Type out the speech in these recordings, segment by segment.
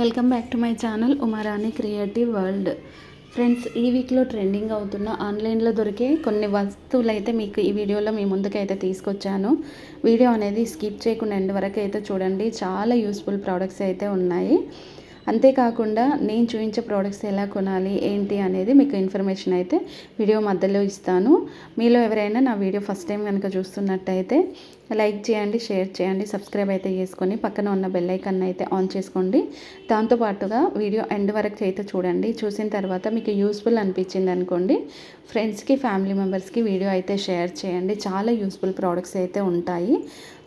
Welcome back to my channel Umarani creative world. Friends ఈ వీక్లో trending అవుతున్న ఆన్లైన్లో దొరికే కొన్ని వస్తువులు అయితే మీకు ఈ వీడియోలో మీ ముందుకైతే తీసుకొచ్చాను. వీడియో అనేది స్కిప్ చేయకుండా ఎండ్ వరకు అయితే చూడండి. చాలా యూస్ఫుల్ ప్రోడక్ట్స్ అయితే ఉన్నాయి. అంతేకాకుండా నేను చూపించే ప్రోడక్ట్స్ ఎలా కొనాలి ఏంటి అనేది మీకు ఇన్ఫర్మేషన్ అయితే వీడియో మధ్యలో ఇస్తాను. మీలో ఎవరైనా నా వీడియో ఫస్ట్ టైం కనుక చూస్తున్నట్టయితే లైక్ చేయండి షేర్ చేయండి సబ్స్క్రైబ్ అయితే చేసుకొని పక్కన ఉన్న బెల్ ఐకన్ అయితే ఆన్ చేసుకోండి. దాంతోపాటుగా వీడియో ఎండ్ వరకు అయితే చూడండి. చూసిన తర్వాత మీకు యూస్ఫుల్ అనిపించింది అనుకోండి ఫ్రెండ్స్కి ఫ్యామిలీ మెంబర్స్కి వీడియో అయితే షేర్ చేయండి. చాలా యూస్ఫుల్ ప్రోడక్ట్స్ అయితే ఉంటాయి.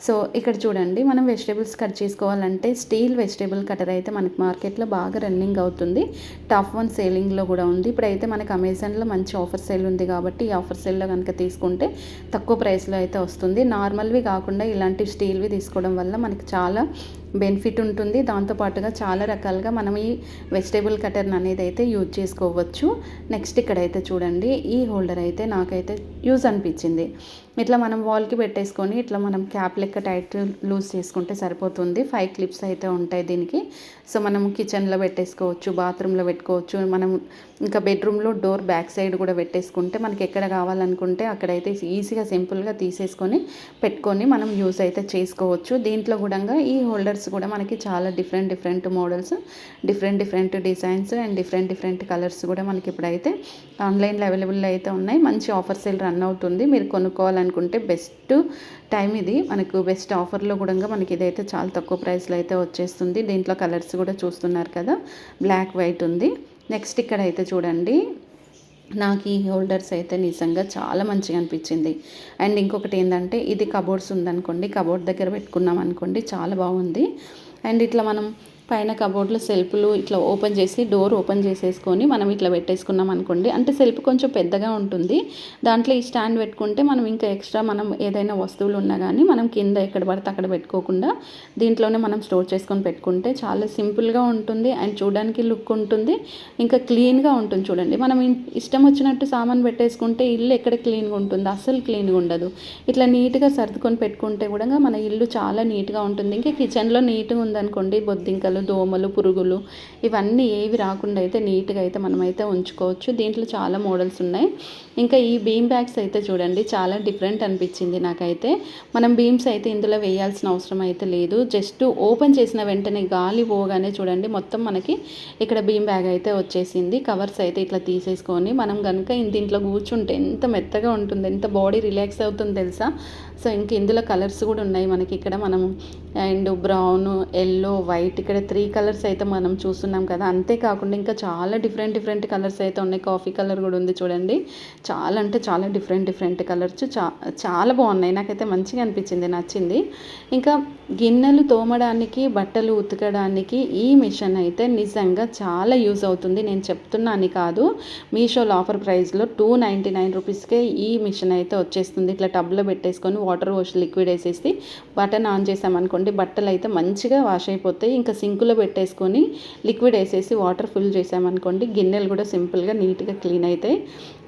సో ఇక్కడ చూడండి మనం వెజిటేబుల్స్ కట్ చేసుకోవాలంటే స్టీల్ వెజిటేబుల్ కటర్ అయితే మనకి మార్కెట్లో బాగా రన్నింగ్ అవుతుంది. టాప్ వన్ సేలింగ్లో కూడా ఉంది. ఇప్పుడైతే మనకి అమెజాన్లో మంచి ఆఫర్ సేల్ ఉంది కాబట్టి ఈ ఆఫర్ సేల్లో కనుక తీసుకుంటే తక్కువ ప్రైస్లో అయితే వస్తుంది. నార్మల్వి కాకుండా ఇలాంటి స్టీల్వి తీసుకోవడం వల్ల మనకి చాలా బెనిఫిట్ ఉంటుంది. దాంతోపాటుగా చాలా రకాలుగా మనం ఈ వెజిటేబుల్ కటర్ని అనేది అయితే యూజ్ చేసుకోవచ్చు. నెక్స్ట్ ఇక్కడైతే చూడండి ఈ హోల్డర్ అయితే నాకైతే యూజ్ అనిపించింది. ఇట్లా మనం వాల్కి పెట్టేసుకొని ఇట్లా మనం క్యాప్ లెక్క టైట్ లూజ్ చేసుకుంటే సరిపోతుంది. ఫైవ్ క్లిప్స్ అయితే ఉంటాయి దీనికి. సో మనం కిచెన్లో పెట్టేసుకోవచ్చు బాత్రూంలో పెట్టుకోవచ్చు. మనం ఇంకా బెడ్రూమ్లో డోర్ బ్యాక్ సైడ్ కూడా పెట్టేసుకుంటే మనకి ఎక్కడ కావాలనుకుంటే అక్కడైతే ఈజీగా సింపుల్గా తీసేసుకొని పెట్టుకొని మనం యూజ్ అయితే చేసుకోవచ్చు. దీంట్లో కూడా ఈ హోల్డర్ హోల్డర్స్ కూడా మనకి చాలా different different models different different designs and different different colours కూడా మనకి ఇప్పుడైతే ఆన్లైన్లో అవైలబుల్ అయితే ఉన్నాయి. మంచి ఆఫర్ సేల్ రన్ అవుతుంది. మీరు కొనుక్కోవాలనుకుంటే బెస్ట్ టైం ఇది. మనకు బెస్ట్ ఆఫర్లో కూడా మనకి ఇదైతే చాలా తక్కువ ప్రైస్లో అయితే వచ్చేస్తుంది. దీంట్లో కలర్స్ కూడా చూస్తున్నారు కదా. బ్లాక్ వైట్ ఉంది. నెక్స్ట్ ఇక్కడ అయితే చూడండి. నాకు ఈ హోల్డర్స్ అయితే నిజంగా చాలా మంచిగా అనిపించింది. అండ్ ఇంకొకటి ఏంటంటే ఇది కబోర్డ్స్ ఉందనుకోండి కబోర్డ్ దగ్గర పెట్టుకున్నాం అనుకోండి చాలా బాగుంది. అండ్ ఇట్లా మనం పైన కబోర్డ్లో సెల్ఫ్లు ఇట్లా ఓపెన్ చేసి డోర్ ఓపెన్ చేసేసుకొని మనం ఇట్లా పెట్టేసుకున్నాం అనుకోండి. అంటే సెల్ఫ్ కొంచెం పెద్దగా ఉంటుంది. దాంట్లో ఈ స్టాండ్ పెట్టుకుంటే మనం ఇంకా ఎక్స్ట్రా మనం ఏదైనా వస్తువులు ఉన్నా కానీ మనం కింద ఎక్కడ పడితే అక్కడ పెట్టుకోకుండా దీంట్లోనే మనం స్టోర్ చేసుకొని పెట్టుకుంటే చాలా సింపుల్గా ఉంటుంది. అండ్ చూడడానికి లుక్ ఉంటుంది. ఇంకా క్లీన్గా ఉంటుంది చూడండి. మనం ఇష్టం వచ్చినట్టు సామాన్ పెట్టేసుకుంటే ఇల్లు ఎక్కడ క్లీన్గా ఉంటుంది? అస్సలు క్లీన్గా ఉండదు. ఇట్లా నీట్గా సర్దుకొని పెట్టుకుంటే కూడా మన ఇల్లు చాలా నీట్గా ఉంటుంది. ఇంకా కిచెన్లో నీట్గా ఉందనుకోండి బొద్దింకలు దోమలు పురుగులు ఇవన్నీ ఏవి రాకుండా అయితే నీట్గా అయితే మనమైతే ఉంచుకోవచ్చు. దీంట్లో చాలా మోడల్స్ ఉన్నాయి. ఇంకా ఈ బీమ్ బ్యాగ్స్ అయితే చూడండి చాలా డిఫరెంట్ అనిపించింది నాకైతే. మనం బీమ్స్ అయితే ఇందులో వేయాల్సిన అవసరం అయితే లేదు. జస్ట్ ఓపెన్ చేసిన వెంటనే గాలి పోగానే చూడండి మొత్తం మనకి ఇక్కడ బీమ్ బ్యాగ్ అయితే వచ్చేసింది. కవర్స్ అయితే ఇట్లా తీసేసుకొని మనం కనుక దీంట్లో కూర్చుంటే ఎంత మెత్తగా ఉంటుంది ఎంత బాడీ రిలాక్స్ అవుతుంది తెలుసా? సో ఇంక ఇందులో కలర్స్ కూడా ఉన్నాయి మనకి ఇక్కడ. మనం అండ్ బ్రౌన్ ఎల్లో వైట్ ఇక్కడ త్రీ కలర్స్ అయితే మనం చూస్తున్నాం కదా. అంతేకాకుండా ఇంకా చాలా డిఫరెంట్ డిఫరెంట్ కలర్స్ అయితే ఉన్నాయి. కాఫీ కలర్ కూడా ఉంది చూడండి. చాలా అంటే చాలా డిఫరెంట్ డిఫరెంట్ కలర్స్. చా చాలా బాగున్నాయి. నాకైతే మంచిగా అనిపించింది నచ్చింది. ఇంకా గిన్నెలు తోమడానికి బట్టలు ఉతకడానికి ఈ మిషన్ అయితే నిజంగా చాలా యూజ్ అవుతుంది. నేను చెప్తున్నాను కాదు మీషోలో ఆఫర్ ప్రైస్లో టూ నైంటీ నైన్ రూపీస్కే ఈ మిషన్ అయితే వచ్చేస్తుంది. ఇట్లా టబ్లో పెట్టేసుకొని వాటర్ వాష్ లిక్విడ్ వేసేసి బటన్ ఆన్ చేసామనుకోండి బట్టలు అయితే మంచిగా వాష్ అయిపోతాయి. ఇంకా సింకులో పెట్టేసుకొని లిక్విడ్ వేసేసి వాటర్ ఫుల్ చేసామనుకోండి గిన్నెలు కూడా సింపుల్గా నీట్గా క్లీన్ అవుతాయి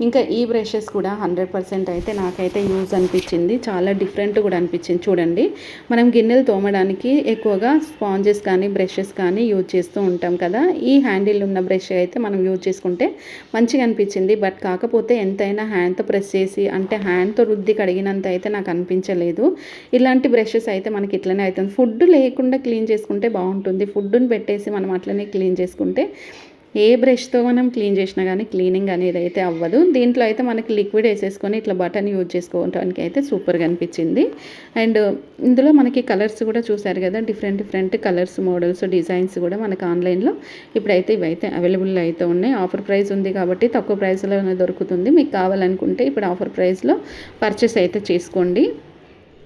ఇంకా ఈ బ్రషెస్ కూడా హండ్రెడ్ పర్సెంట్ అయితే నాకైతే యూజ్ అనిపించింది. చాలా డిఫరెంట్ కూడా అనిపించింది. చూడండి మనం గిన్నెలు తోమడానికి ఎక్కువగా స్పాంజెస్ కానీ బ్రషెస్ కానీ యూజ్ చేస్తూ ఉంటాం కదా. ఈ హ్యాండిల్ ఉన్న బ్రష్ అయితే మనం యూజ్ చేసుకుంటే మంచిగా అనిపించింది. బట్ కాకపోతే ఎంతైనా హ్యాండ్తో ప్రెస్ చేసి అంటే హ్యాండ్తో రుద్ది కడిగినంత అయితే నాకు అనిపించలేదు ఇలాంటి బ్రషెస్ అయితే మనకి ఇట్లనే అవుతుంది. ఫుడ్ లేకుండా క్లీన్ చేసుకుంటే బాగుంటుంది. ఫుడ్ని పెట్టేసి మనం అట్లనే క్లీన్ చేసుకుంటే ఏ బ్రష్తో మనం క్లీన్ చేసినా కానీ క్లీనింగ్ అనేది అయితే అవ్వదు. దీంట్లో అయితే మనకి లిక్విడ్ వేసేసుకొని ఇట్లా బటన్ యూజ్ చేసుకోవడానికి అయితే సూపర్గా అనిపించింది. అండ్ ఇందులో మనకి కలర్స్ కూడా చూసారు కదా different different colours models designs కూడా మనకు ఆన్లైన్లో ఇప్పుడైతే ఇవైతే అవైలబుల్ అయితే ఉన్నాయి. ఆఫర్ ప్రైస్ ఉంది కాబట్టి తక్కువ ప్రైస్లోనే దొరుకుతుంది. మీకు కావాలనుకుంటే ఇప్పుడు ఆఫర్ ప్రైస్లో పర్చేస్ అయితే చేసుకోండి.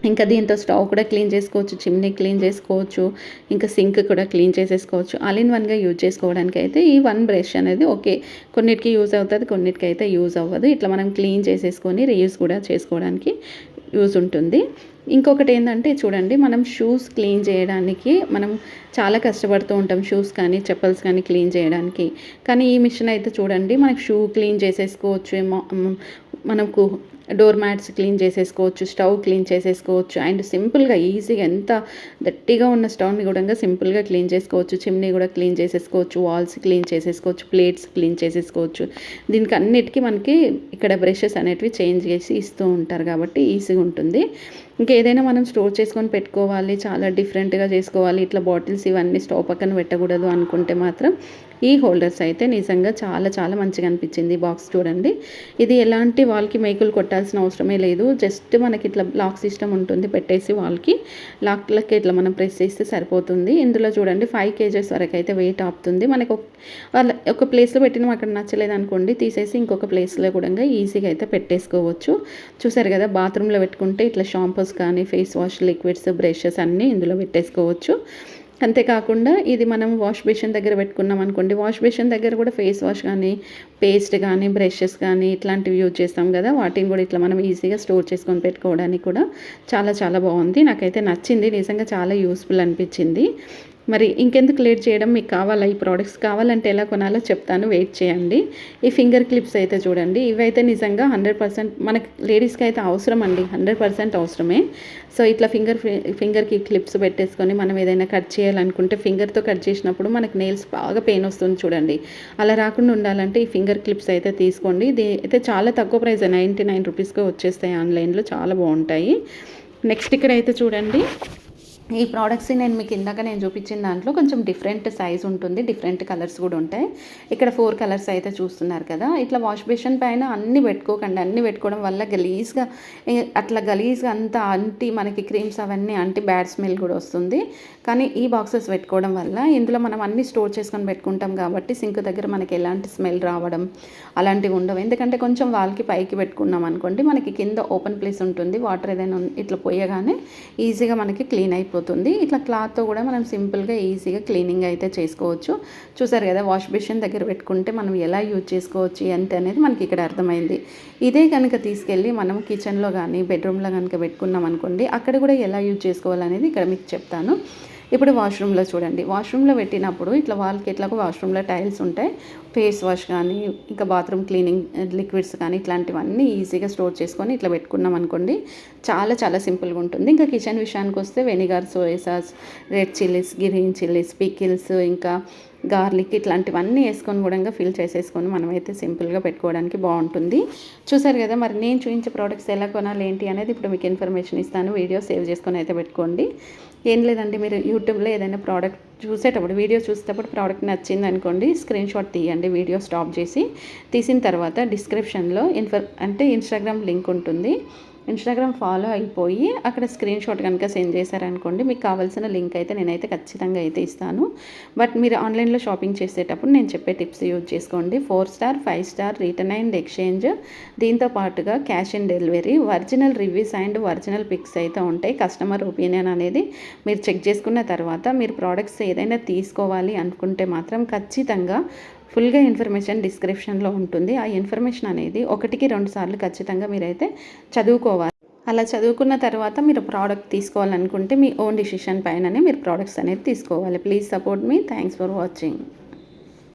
ఇంకా దీంతో స్టవ్ కూడా క్లీన్ చేసుకోవచ్చు చిమ్నీ క్లీన్ చేసుకోవచ్చు ఇంకా సింక్ కూడా క్లీన్ చేసేసుకోవచ్చు. ఆల్ ఇన్ వన్గా యూజ్ చేసుకోవడానికి అయితే ఈ వన్ బ్రష్ అనేది ఓకే. కొన్నిటికి యూజ్ అవుతుంది కొన్నిటికి అయితే యూజ్ అవ్వదు. ఇట్లా మనం క్లీన్ చేసేసుకొని రీయూజ్ కూడా చేసుకోవడానికి యూజ్ ఉంటుంది. ఇంకొకటి ఏంటంటే చూడండి మనం షూస్ క్లీన్ చేయడానికి మనం చాలా కష్టపడుతూ ఉంటాం షూస్ కానీ చెప్పల్స్ కానీ క్లీన్ చేయడానికి. కానీ ఈ మిషన్ అయితే చూడండి మనకి షూ క్లీన్ చేసేసుకోవచ్చు మనకు డోర్ మ్యాట్స్ క్లీన్ చేసేసుకోవచ్చు స్టవ్ క్లీన్ చేసేసుకోవచ్చు అండ్ సింపుల్గా ఈజీగా ఎంత గట్టిగా ఉన్న స్టవ్ని కూడా సింపుల్గా క్లీన్ చేసుకోవచ్చు చిమ్నీ కూడా క్లీన్ చేసేసుకోవచ్చు వాల్స్ క్లీన్ చేసేసుకోవచ్చు ప్లేట్స్ క్లీన్ చేసేసుకోవచ్చు. దీనికి అన్నిటికీ మనకి ఇక్కడ బ్రషెస్ అనేటివి చేంజ్ చేసి ఇస్తూ ఉంటారు కాబట్టి ఈజీగా ఉంటుంది. ఇంకేదైనా మనం స్టోర్ చేసుకొని పెట్టుకోవాలి చాలా డిఫరెంట్గా చేసుకోవాలి ఇట్లా బాటిల్స్ ఇవన్నీ స్టవ్ పక్కన పెట్టకూడదు అనుకుంటే మాత్రం ఈ హోల్డర్స్ అయితే నిజంగా చాలా చాలా మంచిగా అనిపించింది బాక్స్ చూడండి. ఇది ఎలాంటి వాళ్ళకి మేకులు కొట్టాల్సిన అవసరమే లేదు. జస్ట్ మనకి ఇట్లా లాక్ సిస్టమ్ ఉంటుంది పెట్టేసి వాళ్ళకి లాక్లకి ఇట్లా మనం ప్రెస్ చేస్తే సరిపోతుంది. ఇందులో చూడండి ఫైవ్ కేజెస్ వరకు అయితే వెయిట్ ఆపుతుంది. మనకు వాళ్ళ ఒక ప్లేస్లో పెట్టిన అక్కడ నచ్చలేదు అనుకోండి తీసేసి ఇంకొక ప్లేస్లో కూడా ఈజీగా అయితే పెట్టేసుకోవచ్చు. చూసారు కదా బాత్రూంలో పెట్టుకుంటే ఇట్లా షాంపూస్ కానీ ఫేస్ వాష్ లిక్విడ్స్ బ్రషెస్ అన్నీ ఇందులో పెట్టేసుకోవచ్చు. అంతేకాకుండా ఇది మనం వాష్ బేషన్ దగ్గర పెట్టుకున్నాం అనుకోండి వాష్ బేషన్ దగ్గర కూడా ఫేస్ వాష్ కానీ పేస్ట్ కానీ బ్రషెస్ కానీ ఇట్లాంటివి యూజ్ చేస్తాం కదా. వాటిని కూడా ఇట్లా మనం ఈజీగా స్టోర్ చేసుకొని పెట్టుకోవడానికి కూడా చాలా చాలా బాగుంది. నాకైతే నచ్చింది. నిజంగా చాలా యూస్ఫుల్ అనిపించింది. మరి ఇంకెందుకు లేట్ చేయడం మీకు కావాలా? ఈ ప్రోడక్ట్స్ కావాలంటే ఎలా కొనాలో చెప్తాను. వెయిట్ చేయండి. ఈ ఫింగర్ క్లిప్స్ అయితే చూడండి. ఇవైతే నిజంగా హండ్రెడ్ పర్సెంట్ మనకి లేడీస్కి అయితే అవసరం అండి. హండ్రెడ్ పర్సెంట్ అవసరమే. సో ఇట్లా ఫింగర్ ఫింగర్కి క్లిప్స్ పెట్టేసుకొని మనం ఏదైనా కట్ చేయాలనుకుంటే ఫింగర్తో కట్ చేసినప్పుడు మనకి నెయిల్స్ బాగా పెయిన్ వస్తుంది చూడండి. అలా రాకుండా ఉండాలంటే ఈ ఫింగర్ క్లిప్స్ అయితే తీసుకోండి. ఇది అయితే చాలా తక్కువ ప్రైస్ నైంటీ నైన్ రూపీస్కి వచ్చేస్తాయి ఆన్లైన్లో. చాలా బాగుంటాయి. నెక్స్ట్ ఇక్కడ అయితే చూడండి. ఈ ప్రోడక్ట్స్ నేను మీకు ఇందాక నేను చూపించిన దాంట్లో కొంచెం డిఫరెంట్ సైజ్ ఉంటుంది డిఫరెంట్ కలర్స్ కూడా ఉంటాయి. ఇక్కడ ఫోర్ కలర్స్ అయితే చూస్తున్నారు కదా. ఇట్లా వాష్ బేషన్ పైన అన్ని పెట్టుకోకండి. అన్ని పెట్టుకోవడం వల్ల గలీజ్గా అట్లా గలీజ్గా అంతా అంటి మనకి క్రీమ్స్ అవన్నీ అంటి బ్యాడ్ స్మెల్ కూడా వస్తుంది. కానీ ఈ బాక్సెస్ పెట్టుకోవడం వల్ల ఇందులో మనం అన్ని స్టోర్ చేసుకొని పెట్టుకుంటాం కాబట్టి సింక్ దగ్గర మనకి ఎలాంటి స్మెల్ రావడం అలాంటివి ఉండవు. ఎందుకంటే కొంచెం వాళ్ళకి పైకి పెట్టుకున్నాం అనుకోండి మనకి కింద ఓపెన్ ప్లేస్ ఉంటుంది. వాటర్ ఏదైనా ఇట్లా పోయగానే ఈజీగా మనకి క్లీన్ అయిపోతుంది. అయిపోతుంది ఇట్లా క్లాత్తో కూడా మనం సింపుల్గా ఈజీగా క్లీనింగ్ అయితే చేసుకోవచ్చు. చూసారు కదా వాష్ బేసిన్ దగ్గర పెట్టుకుంటే మనం ఎలా యూజ్ చేసుకోవచ్చు ఎంత అనేది మనకి ఇక్కడ అర్థమైంది. ఇదే కనుక తీసుకెళ్ళి మనం కిచెన్లో కానీ బెడ్రూమ్లో కనుక పెట్టుకున్నాం అనుకోండి అక్కడ కూడా ఎలా యూజ్ చేసుకోవాలనేది ఇక్కడ మీకు చెప్తాను. ఇప్పుడు వాష్రూమ్లో చూడండి. వాష్రూమ్లో పెట్టినప్పుడు ఇట్లా వాళ్ళకి ఇట్లా వాష్రూమ్లో టైల్స్ ఉంటాయి. ఫేస్ వాష్ కానీ ఇంకా బాత్రూమ్ క్లీనింగ్ లిక్విడ్స్ కానీ ఇట్లాంటివన్నీ ఈజీగా స్టోర్ చేసుకొని ఇట్లా పెట్టుకున్నాం అనుకోండి చాలా చాలా సింపుల్గా ఉంటుంది. ఇంకా కిచెన్ విషయానికి వస్తే vinegar soya sauce red chillies green chillies pickles ఇంకా గార్లిక్ ఇట్లాంటివన్నీ వేసుకొని కూడా ఫిల్ చేసేసుకొని మనమైతే సింపుల్గా పెట్టుకోవడానికి బాగుంటుంది. చూసారు కదా మరి నేను చూపించే ప్రోడక్ట్స్ ఎలా కొనాలి ఏంటి అనేది ఇప్పుడు మీకు ఇన్ఫర్మేషన్ ఇస్తాను. వీడియో సేవ్ చేసుకొని అయితే పెట్టుకోండి. ఏం లేదండి మీరు యూట్యూబ్లో ఏదైనా ప్రోడక్ట్ చూసేటప్పుడు వీడియో చూసేటప్పుడు ప్రోడక్ట్ నచ్చింది అనుకోండి స్క్రీన్ షాట్ తీయండి వీడియో స్టాప్ చేసి తీసిన తర్వాత డిస్క్రిప్షన్లో ఇన్ఫర్ అంటే ఇన్స్టాగ్రామ్ లింక్ ఉంటుంది. ఇన్స్టాగ్రామ్ ఫాలో అయిపోయి అక్కడ స్క్రీన్ షాట్ కనుక సెండ్ చేశారనుకోండి మీకు కావాల్సిన లింక్ అయితే నేనైతే ఖచ్చితంగా అయితే ఇస్తాను. బట్ మీరు ఆన్లైన్లో షాపింగ్ చేసేటప్పుడు నేను చెప్పే టిప్స్ యూజ్ చేసుకోండి. Four star five star return and exchange దీంతో పాటుగా cash on delivery original reviews and original pics అయితే ఉంటాయి. కస్టమర్ ఒపీనియన్ అనేది మీరు చెక్ చేసుకున్న తర్వాత మీరు ప్రోడక్ట్స్ ఏదైనా తీసుకోవాలి అనుకుంటే మాత్రం ఖచ్చితంగా ఫుల్గా ఇన్ఫర్మేషన్ డిస్క్రిప్షన్లో ఉంటుంది. ఆ ఇన్ఫర్మేషన్ అనేది ఒకటికి రెండు సార్లు ఖచ్చితంగా మీరైతే చదువుకోవాలి. అలా చదువుకున్న తర్వాత మీరు ప్రోడక్ట్ తీసుకోవాలనుకుంటే మీ ఓన్ డిసిషన్ పైననే మీరు ప్రోడక్ట్స్ అనేది తీసుకోవాలి. Please support me. Thanks for watching.